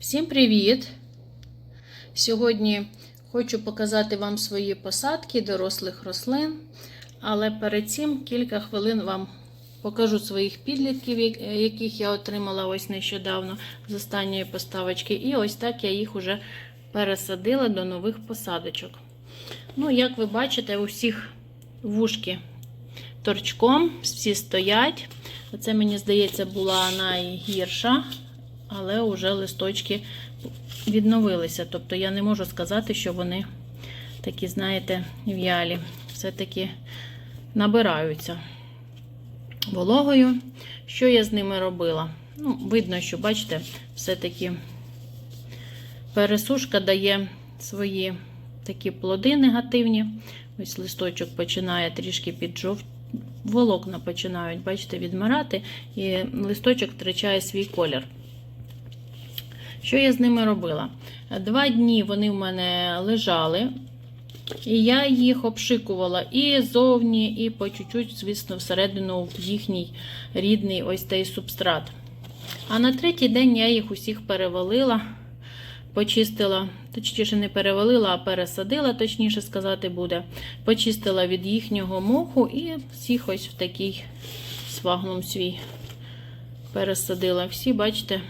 Всім привіт! Сьогодні хочу показати вам свої посадки дорослих рослин, але перед цим кілька хвилин вам покажу своїх підлітків, яких я отримала ось нещодавно з останньої поставочки. І ось так я їх уже пересадила до нових посадочок. Ну, як ви бачите, у всіх вушки торчком, всі стоять. Оце, мені здається, була найгірша, але вже листочки відновилися. Тобто я не можу сказати, що вони такі, знаєте, в'ялі. Все-таки набираються вологою. Що я з ними робила? Ну, видно, що, бачите, все-таки пересушка дає свої такі плоди негативні. Ось листочок починає трішки піджовт. Волокна починають, бачите, відмирати, і листочок втрачає свій колір. Що я з ними робила? Два дні вони в мене лежали, і я їх обшикувала і зовні, і по чуть-чуть, звісно, всередину в їхній рідний ось цей субстрат. А на третій день я їх усіх перевалила, почистила, точніше, не перевалила, а пересадила, точніше сказати буде. Почистила від їхнього моху і всіх ось в такий свагнум свій пересадила. Всі, бачите,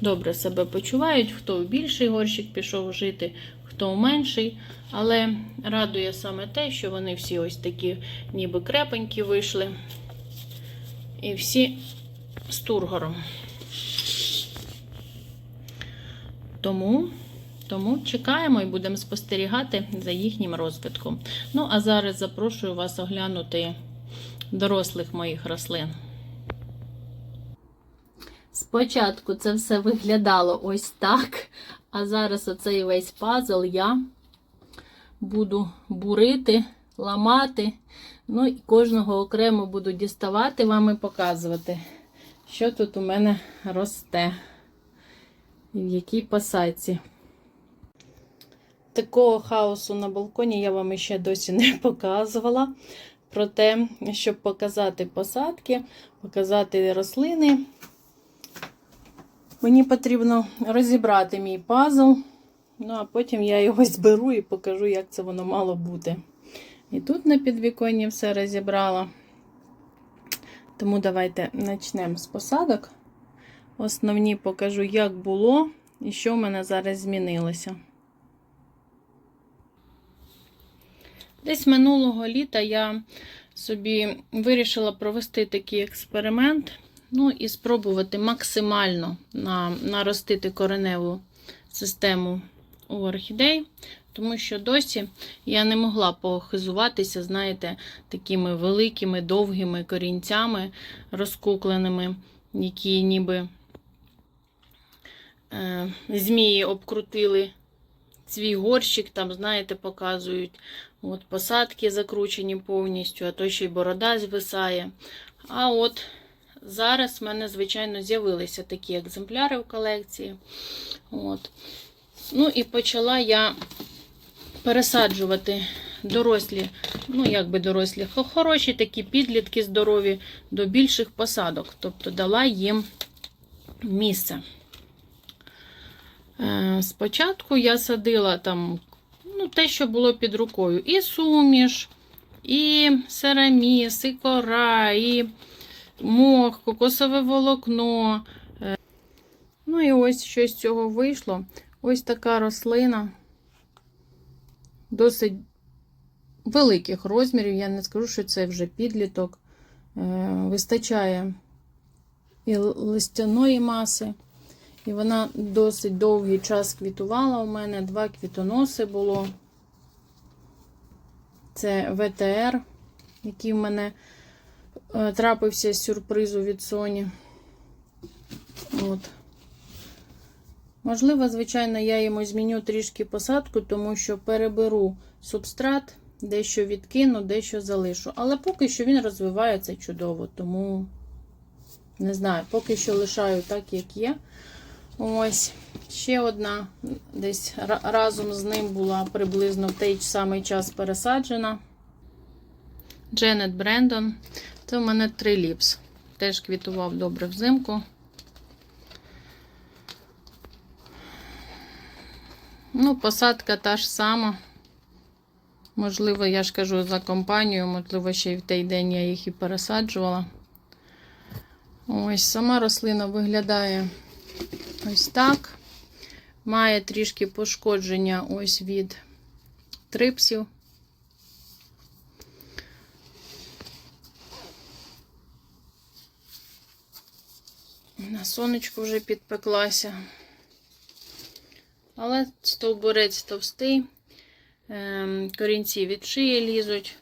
добре себе почувають, хто в більший горщик пішов жити, хто в менший. Але радує саме те, що вони всі ось такі, ніби крепенькі вийшли. І всі з тургором. Тому, тому чекаємо і будемо спостерігати за їхнім розвитком. Ну, а зараз запрошую вас оглянути дорослих моїх рослин. Спочатку це все виглядало ось так, а зараз оцей весь пазл я буду бурити, ламати. Ну і кожного окремо буду діставати вам і показувати, що тут у мене росте і в якій посадці. Такого хаосу на балконі я вам ще досі не показувала. Проте, щоб показати посадки, показати рослини, мені потрібно розібрати мій пазл. Ну, а потім я його зберу і покажу, як це воно мало бути. І тут на підвіконні все розібрала. Тому давайте почнемо з посадок. Основні покажу, як було і що в мене зараз змінилося. Десь минулого літа я собі вирішила провести такий експеримент. Ну і спробувати максимально на, наростити кореневу систему у орхідей, тому що досі я не могла похизуватися, знаєте, такими великими, довгими корінцями розкукленими, які ніби е, змії обкрутили свій горщик, там, знаєте, показують от посадки закручені повністю, а то ще й борода звисає. А от зараз в мене, звичайно, з'явилися такі екземпляри в колекції. От. Ну і почала я пересаджувати дорослі, ну, як би дорослі, хороші такі підлітки здорові до більших посадок. Тобто дала їм місце. Е, Спочатку я садила там ну, те, що було під рукою. І суміш, і сераміс, і кора, і мох, кокосове волокно. Е, Ну і ось що з цього вийшло. Ось така рослина. Досить великих розмірів. Я не скажу, що це вже підліток. Е, Вистачає і листяної маси. І вона досить довгий час квітувала у мене. Два квітоноси було. Це ВТР, який в мене трапився з сюрпризу від Sony. От. Можливо, звичайно, я йому зміню трішки посадку, тому що переберу субстрат, дещо відкину, дещо залишу. Але поки що він розвивається чудово, тому не знаю, поки що лишаю так, як є. Ось ще одна десь разом з ним була приблизно в той самий час пересаджена. Дженет Брендон. Це в мене три ліпс. Теж квітував добре взимку. Ну, посадка та ж сама. Можливо, я ж кажу за компанію, можливо, ще й в той день я їх і пересаджувала. Ось сама рослина виглядає ось так. Має трішки пошкодження ось від трипсів. На сонечку вже підпеклася. Але стовбурець товстий, ем, корінці від шиї лізуть.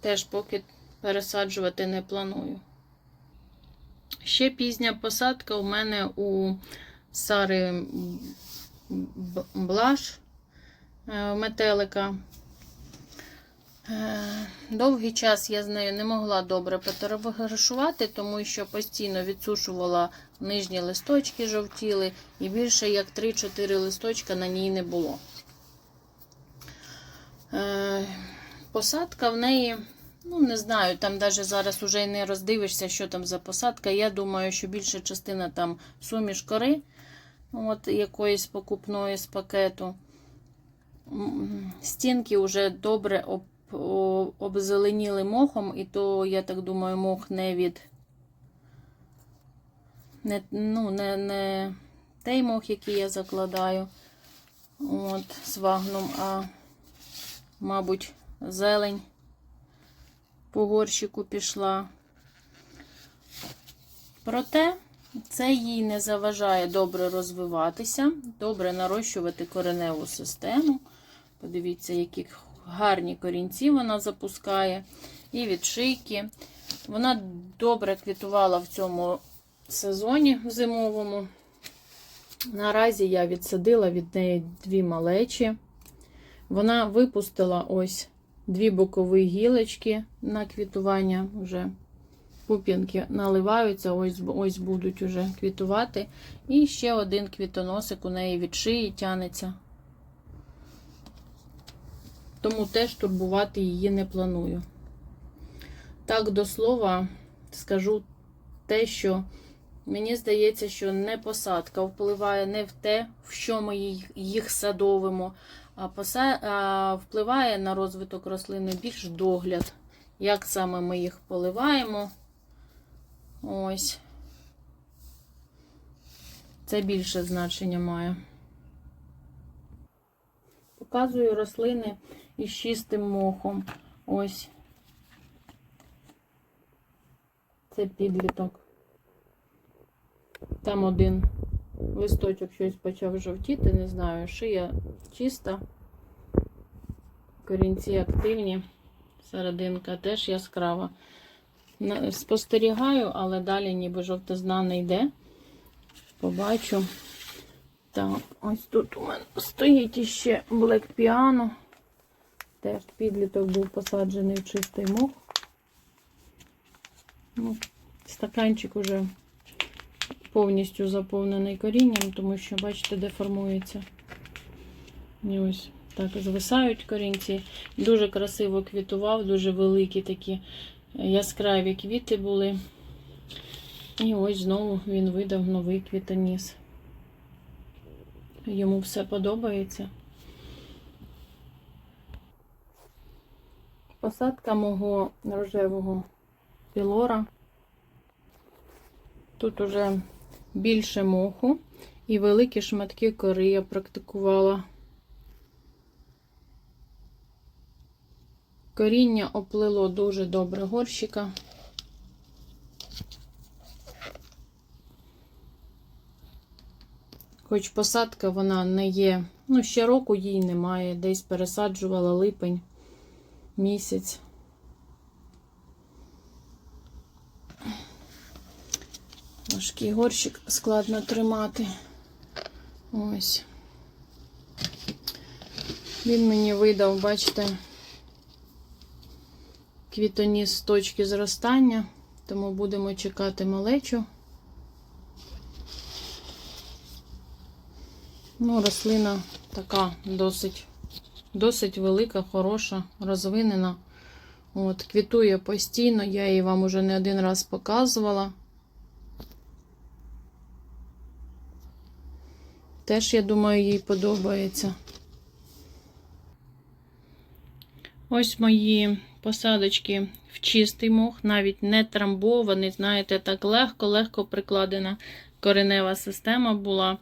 Теж поки пересаджувати не планую. Ще пізня посадка у мене у Сари Блаш е, метелика. Е, Довгий час я з нею не могла добре потеревграшувати, тому що постійно відсушувала нижні листочки, жовтіли, і більше як 3-4 листочка на ній не було. Е, Посадка в неї, ну не знаю, там навіть зараз уже не роздивишся, що там за посадка. Я думаю, що більша частина там суміш кори, от якоїсь покупної з пакету. Стінки вже добре об, о- обзеленіли мохом, і то, я так думаю, мох не від. Не, ну, не, не той мох, який я закладаю от, з вагном, а, мабуть, зелень по горщику пішла. Проте це їй не заважає добре розвиватися, добре нарощувати кореневу систему. Подивіться, які гарні корінці вона запускає. І від шийки. Вона добре квітувала в цьому сезоні зимовому. Наразі я відсадила від неї дві малечі. Вона випустила ось дві бокові гілочки на квітування. Вже пуп'янки наливаються, ось, ось будуть уже квітувати. І ще один квітоносик у неї від шиї тянеться. Тому теж турбувати її не планую. Так, до слова, скажу те, що мені здається, що не посадка впливає не в те, в що ми їх- садовимо, а впливає на розвиток рослини більш догляд. Як саме ми їх поливаємо. Ось. Це більше значення має. Показую рослини із чистим мохом. Ось. Це підліток. Там один листочок щось почав жовтіти, не знаю, шия чиста, корінці активні, серединка теж яскрава. Спостерігаю, але далі ніби жовтизна не йде. Побачу. Так, ось тут у мене стоїть іще Black Piano. Теж підліток був посаджений в чистий мох. Ну, стаканчик уже повністю заповнений корінням, тому що, бачите, де формується. І ось так звисають корінці. Дуже красиво квітував, дуже великі такі яскраві квіти були. І ось знову він видав новий квітоніс. Йому все подобається. Посадка мого рожевого пілора. Тут уже більше моху і великі шматки кори я практикувала. Коріння оплило дуже добре горщика. Хоч посадка вона не є, ну, ще року їй немає, десь пересаджувала липень місяць. Важкий горщик складно тримати. Ось. Він мені видав, бачите, квітоніс з точки зростання, тому будемо чекати малечу. Ну, рослина така досить, досить велика, хороша, розвинена. От, квітує постійно, я її вам уже не один раз показувала. Теж, я думаю, їй подобається. Ось мої посадочки в чистий мох, навіть не трамбований, знаєте, так легко-легко прикладена коренева система була.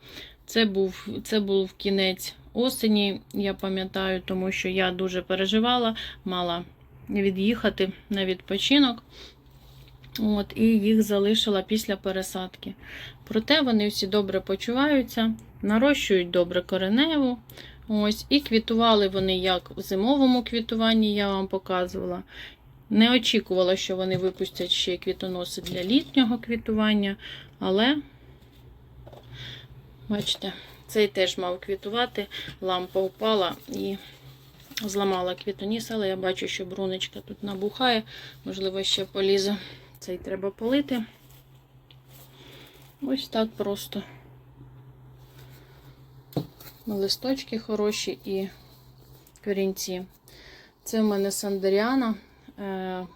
Це був, це був кінець осені, я пам'ятаю, тому що я дуже переживала, мала від'їхати на відпочинок. От, і їх залишила після пересадки. Проте вони всі добре почуваються, нарощують добре кореневу. Ось, і квітували вони як в зимовому квітуванні, я вам показувала. Не очікувала, що вони випустять ще квітоноси для літнього квітування, але, бачите, цей теж мав квітувати, лампа впала і зламала квітоніс, але я бачу, що брунечка тут набухає, можливо, ще полізе. Цей треба полити. Ось так просто. Листочки хороші і корінці. Це в мене Сандеріана. Е,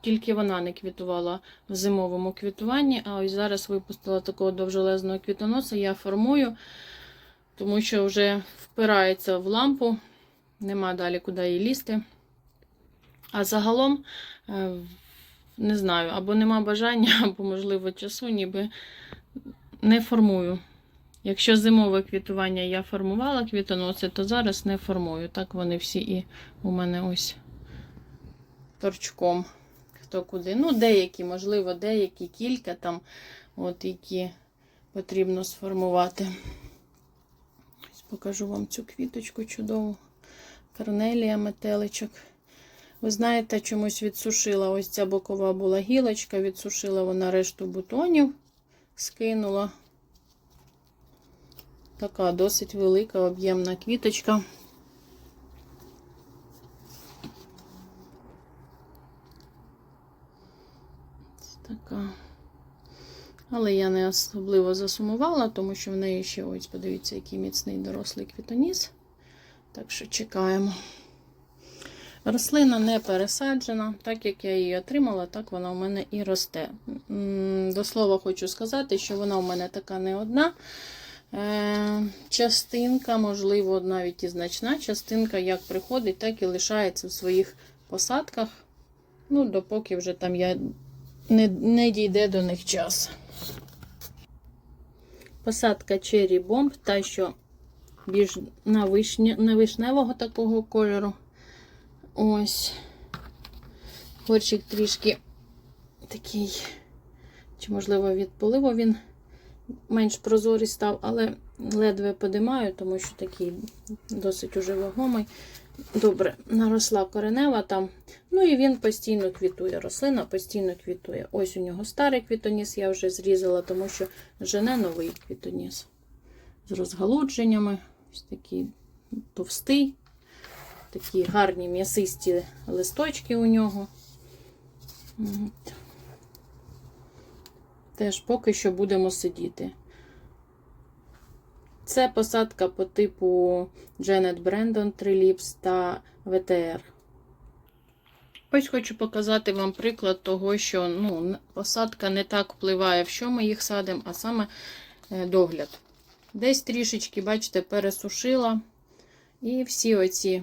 Тільки вона не квітувала в зимовому квітуванні, а ось зараз випустила такого довжелезного квітоноса. Я формую, тому що вже впирається в лампу, нема далі куди її лізти. А загалом, е, не знаю, або нема бажання, або, можливо, часу, ніби не формую. Якщо зимове квітування я формувала квітоноси, то зараз не формую. Так вони всі і у мене ось торчком. Хто куди. Ну, деякі, можливо, деякі кілька там, от які потрібно сформувати. Покажу вам цю квіточку чудову. Корнелія метеличок. Ви знаєте, чомусь відсушила ось ця бокова була гілочка, відсушила вона решту бутонів, скинула. Така досить велика об'ємна квіточка. Ось така. Але я не особливо засумувала, тому що в неї ще ось, подивіться, який міцний дорослий квітоніс. Так що чекаємо. Рослина не пересаджена, так як я її отримала, так вона у мене і росте. До слова, хочу сказати, що вона у мене така не одна. Е, Частинка, можливо, навіть і значна частинка, як приходить, так і лишається в своїх посадках. Ну, допоки вже там я не, не дійде до них час. Посадка Cherry Bomb, та що більш на, вишні, на вишневого такого кольору. Ось. Горчик трішки такий, чи, можливо, від поливу він менш прозорий став, але ледве подимаю, тому що такий досить уже вагомий. Добре, наросла коренева там. Ну і він постійно квітує. Рослина постійно квітує. Ось у нього старий квітоніс, я вже зрізала, тому що жене новий квітоніс. З розгалудженнями. Ось такий товстий. Такі гарні м'ясисті листочки у нього. Теж поки що будемо сидіти. Це посадка по типу Janet Brandon Trilips та VTR. Ось хочу показати вам приклад того, що ну, посадка не так впливає, в що ми їх садимо, а саме е, догляд. Десь трішечки, бачите, пересушила. І всі оці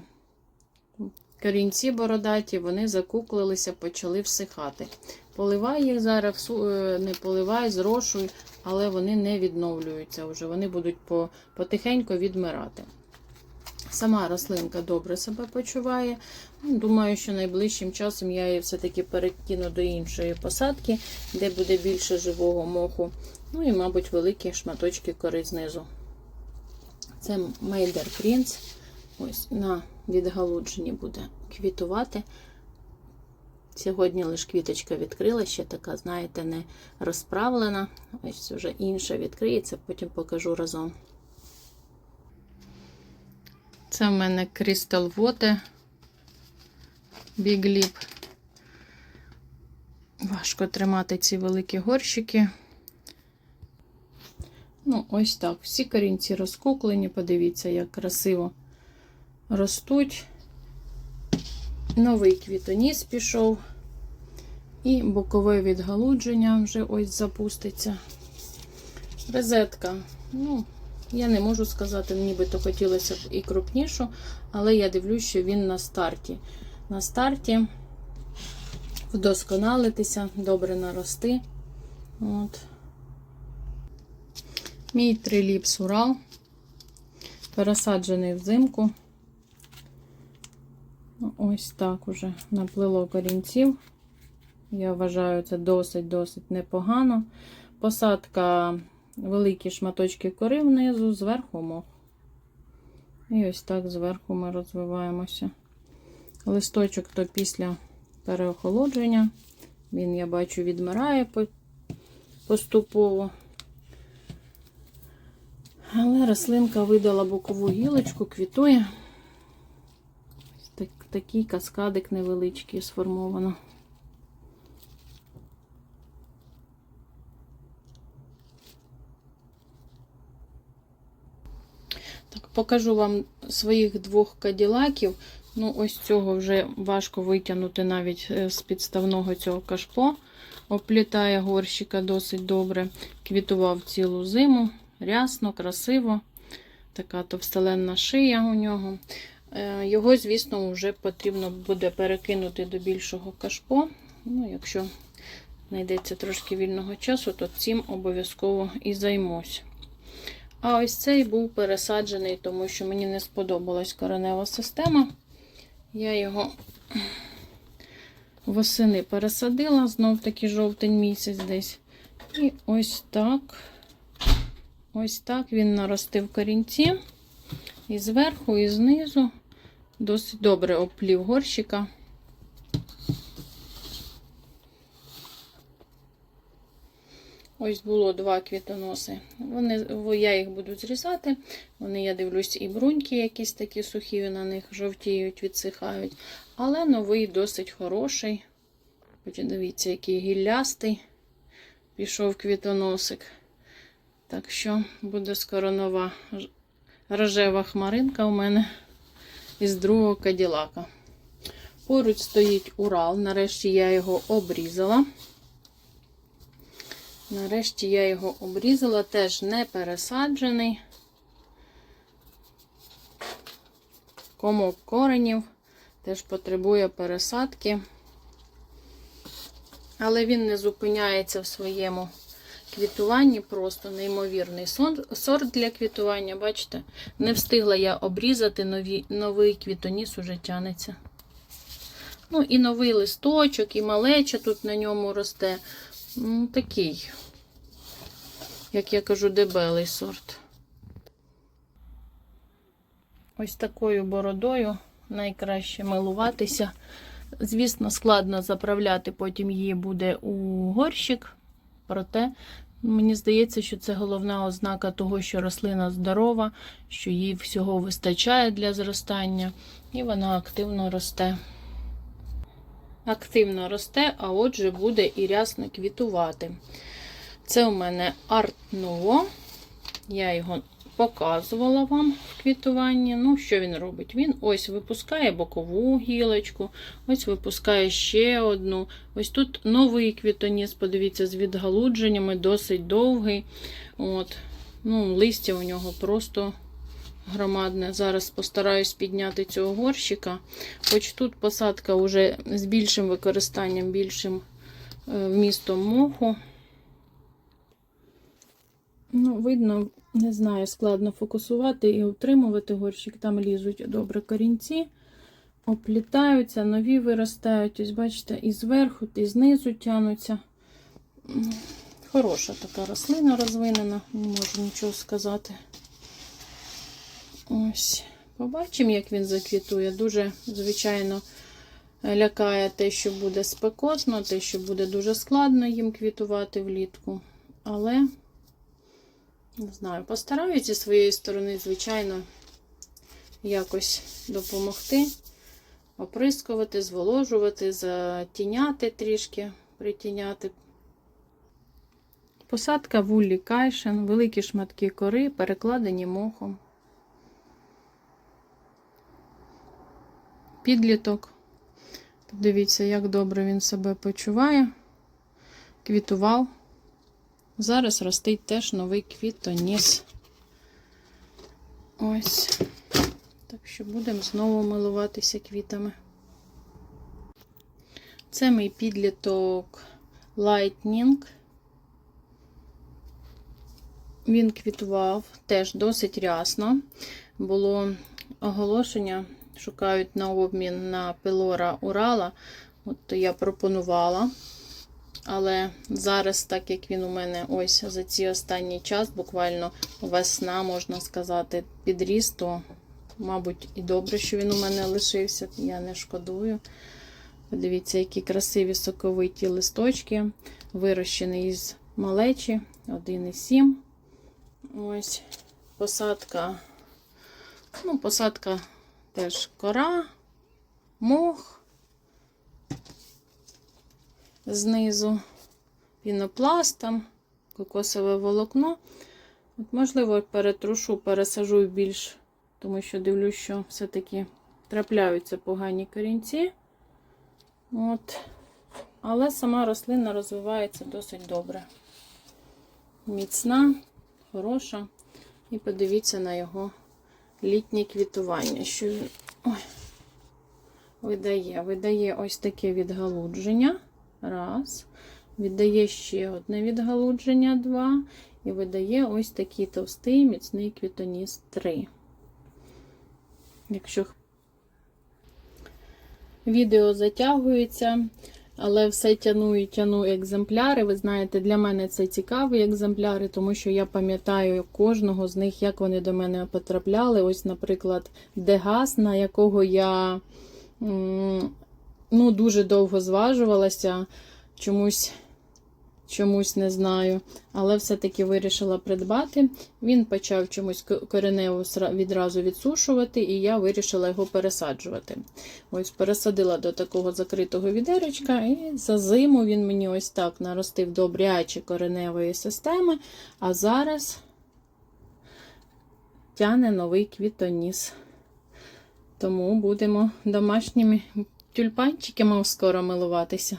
корінці бородаті, вони закуклилися, почали всихати. Поливай їх зараз, е, не поливай, зрошуй, але вони не відновлюються вже. Вони будуть потихеньку відмирати. Сама рослинка добре себе почуває. Ну, Думаю, що найближчим часом я її все-таки перекину до іншої посадки, де буде більше живого моху. Ну і, мабуть, великі шматочки кори знизу. Це Мейдер Принц. Ось на відгалудженні буде квітувати. Сьогодні лише квіточка відкрила, ще така, знаєте, не розправлена. Ось вже інша відкриється, потім покажу разом. Це в мене Crystal Water Big Lip. Важко тримати ці великі горщики. Ну, ось так. Всі корінці розкуклені, подивіться, як красиво ростуть. Новий квітоніс пішов. І бокове відгалудження вже ось запуститься. Розетка. Ну, Я не можу сказати, нібито хотілося б і крупнішу, але я дивлюсь, що він на старті. На старті вдосконалитися, добре нарости. От. Мій триліпс Урал. Пересаджений взимку. Ось так уже наплило корінців. Я вважаю, це досить-досить непогано. Посадка великі шматочки кори внизу, зверху мох. І ось так зверху ми розвиваємося. Листочок то після переохолодження. Він, я бачу, відмирає поступово. Але рослинка видала бокову гілочку, квітує. Такий каскадик невеличкий сформовано. Так, покажу вам своїх двох каділаків. Ну, ось цього вже важко витягнути навіть е, з підставного цього кашпо. Оплітає горщика досить добре. Квітував цілу зиму. Рясно, красиво. Така товстеленна шия у нього. Е, Його, звісно, вже потрібно буде перекинути до більшого кашпо. Ну, якщо знайдеться трошки вільного часу, то цим обов'язково і займусь. А ось цей був пересаджений, тому що мені не сподобалась коренева система. Я його восени пересадила, знов таки жовтень місяць десь. І ось так. Ось так він наростив корінці. І зверху, і знизу. Досить добре оплів горщика. Ось було два квітоноси. Вони, я їх буду зрізати. Вони, я дивлюсь, і бруньки якісь такі сухі на них жовтіють, відсихають. Але новий досить хороший. Дивіться, який гіллястий. Пішов квітоносик. Так що буде скоро нова рожева хмаринка у мене із другого каділака. Поруч стоїть Урал. Нарешті я його обрізала. Нарешті я його обрізала, теж не пересаджений. Комок коренів теж потребує пересадки. Але він не зупиняється в своєму квітуванні, просто неймовірний сорт для квітування. Бачите, не встигла я обрізати, нові, новий квітоніс уже тянеться. Ну, і новий листочок, і малеча тут на ньому росте. Такий, як я кажу, дебелий сорт. Ось такою бородою найкраще милуватися. Звісно, складно заправляти, потім її буде у горщик. Проте, мені здається, що це головна ознака того, що рослина здорова, що їй всього вистачає для зростання, і вона активно росте. Активно росте, а отже, буде і рясно квітувати. Це у мене арт-ново. Я його показувала вам в квітуванні. Ну, що він робить? Він ось випускає бокову гілочку, ось випускає ще одну. Ось тут новий квітоніс, подивіться, з відгалудженнями, досить довгий. От. Ну, Листя у нього просто громадне. Зараз постараюсь підняти цього горщика. Хоч тут посадка вже з більшим використанням, більшим е, вмістом моху. Ну, видно, не знаю, складно фокусувати і утримувати горщик. Там лізуть добре корінці, оплітаються, нові виростають. Ось, бачите, і зверху, і знизу тянуться. Хороша така рослина розвинена, не можу нічого сказати. Ось. Побачимо, як він заквітує. Дуже, звичайно, лякає те, що буде спекотно, те, що буде дуже складно їм квітувати влітку. Але. Не знаю, постараюсь зі своєї сторони, звичайно, якось допомогти, оприскувати, зволожувати, затіняти трішки, притіняти. Посадка вуллі кайшен, великі шматки кори, перекладені мохом. Підліток. Подивіться, як добре він себе почуває. Квітував. Зараз ростить теж новий квітоніс. Ось. Так що будемо знову милуватися квітами. Це мій підліток Lightning. Він квітував теж досить рясно. Було оголошення, шукають на обмін на пилора Урала. От я пропонувала. Але зараз, так як він у мене ось за ці останній час, буквально весна, можна сказати, підріс, то, мабуть, і добре, що він у мене лишився. Я не шкодую. Подивіться, які красиві соковиті листочки, вирощений із малечі 1,7. Ось посадка. Ну, посадка теж кора, мох. Знизу пінопластом, кокосове волокно. От, можливо, перетрушу, пересажу більш, тому що дивлюсь, що все-таки трапляються погані корінці. От. Але сама рослина розвивається досить добре. Міцна, хороша. І подивіться на його літнє квітування. Що він ой, видає? Видає ось таке відгалудження. Раз. Віддає ще одне відгалудження, два. І видає ось такий товстий міцний квітоніс 3. Якщо відео затягується, але все тяну і тяну екземпляри. Ви знаєте, для мене це цікаві екземпляри, тому що я пам'ятаю кожного з них, як вони до мене потрапляли. Ось, наприклад, Дегас, на якого я ну, дуже довго зважувалася, чомусь. Чомусь не знаю, але все-таки вирішила придбати. Він почав чомусь коренево відразу відсушувати, і я вирішила його пересаджувати. Ось пересадила до такого закритого відеречка, і за зиму він мені ось так наростив добрячі кореневої системи. А зараз тяне новий квітоніс. Тому будемо домашніми тюльпанчиками скоро милуватися.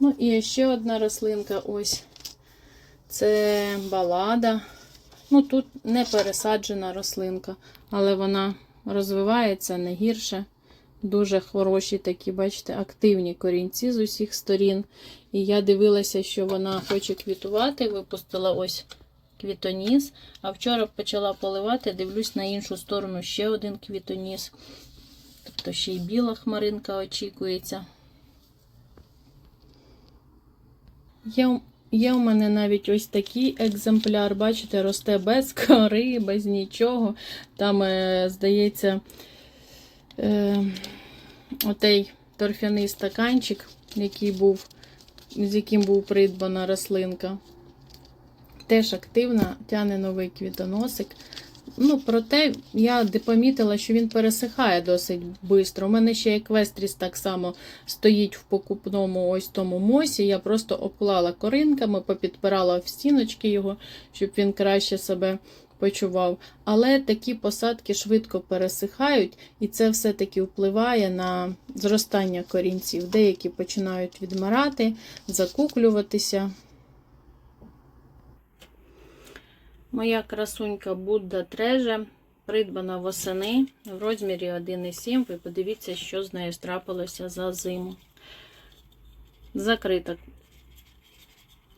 Ну, і ще одна рослинка ось. Це балада. Ну, тут не пересаджена рослинка, але вона розвивається не гірше. Дуже хороші такі, бачите, активні корінці з усіх сторін. І я дивилася, що вона хоче квітувати, випустила ось квітоніс. А вчора почала поливати, дивлюсь на іншу сторону ще один квітоніс. Тобто ще й біла хмаринка очікується. Є, є у мене навіть ось такий екземпляр, бачите, росте без кори, без нічого. Там, е, здається, е, отей торфяний стаканчик, який був, з яким був придбана рослинка. Теж активна, тяне новий квітоносик. Ну, проте я помітила, що він пересихає досить швидко. У мене ще еквестріс так само стоїть в покупному ось тому мосі. Я просто обклала коринками, попідпирала в стіночки його, щоб він краще себе почував. Але такі посадки швидко пересихають, і це все-таки впливає на зростання корінців. Деякі починають відмирати, закуклюватися. Моя красунька Будда Треже придбана восени в розмірі 1,7. Ви подивіться, що з нею страпилося за зиму. Закрита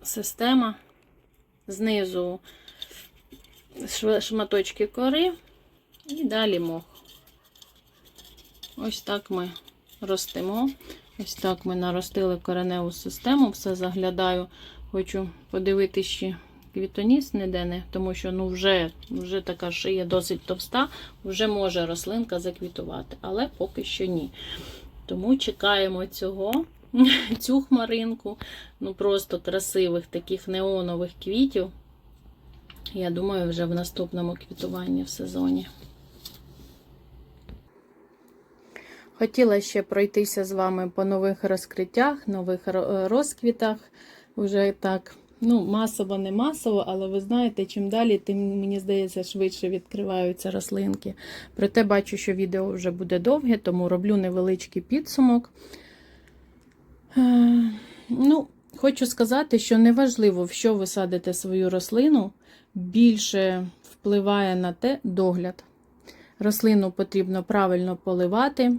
система. Знизу шматочки кори і далі мох. Ось так ми ростемо. Ось так ми наростили кореневу систему. Все заглядаю, хочу подивитися квітоніс ніде не, тому що ну вже вже така шия досить товста, вже може рослинка заквітувати, але поки що ні. Тому чекаємо цього, цю хмаринку, ну просто красивих таких неонових квітів. Я думаю, вже в наступному квітуванні в сезоні. Хотіла ще пройтися з вами по нових розкриттях, нових розквітах. Уже так Ну, масово, не масово, але ви знаєте, чим далі, тим, мені здається, швидше відкриваються рослинки. Проте бачу, що відео вже буде довге, тому роблю невеличкий підсумок. Е, ну, Хочу сказати, що неважливо, в що ви садите свою рослину, більше впливає на те догляд. Рослину потрібно правильно поливати,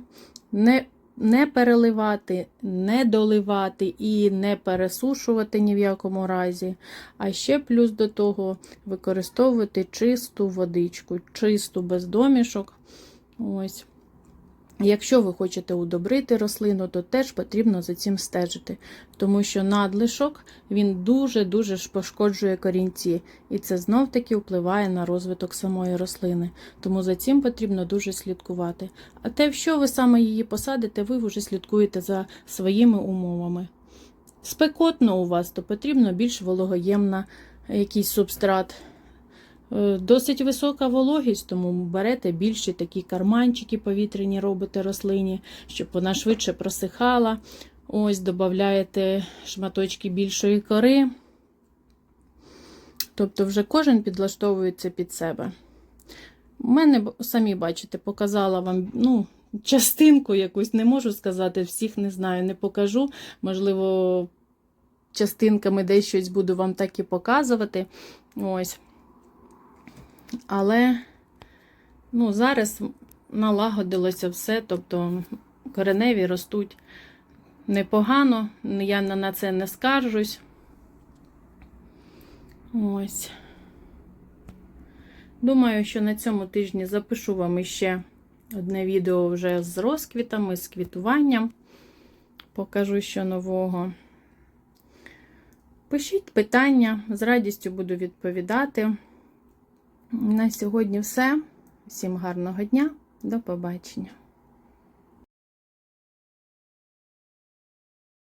не, не переливати, не доливати і не пересушувати ні в якому разі. А ще плюс до того використовувати чисту водичку, чисту без домішок. Ось. Якщо ви хочете удобрити рослину, то теж потрібно за цим стежити, тому що надлишок він дуже-дуже пошкоджує корінці, і це знов-таки впливає на розвиток самої рослини. Тому за цим потрібно дуже слідкувати. А те, що ви саме її посадите, ви вже слідкуєте за своїми умовами. Спекотно у вас, то потрібно більш вологоємна якийсь субстрат. Е, Досить висока вологість, тому берете більші такі карманчики повітряні робите рослині, щоб вона швидше просихала. Ось додаєте шматочки більшої кори. Тобто, вже кожен підлаштовується під себе. У мене, самі бачите, показала вам ну, частинку якусь, не можу сказати, всіх не знаю, не покажу. Можливо, частинками десь щось буду вам так і показувати. Ось. Але ну, зараз налагодилося все, тобто кореневі ростуть непогано, я на це не скаржусь. Ось. Думаю, що на цьому тижні запишу вам іще одне відео вже з розквітами, з квітуванням. Покажу що нового. Пишіть питання, з радістю буду відповідати. На сьогодні все. Всім гарного дня, до побачення.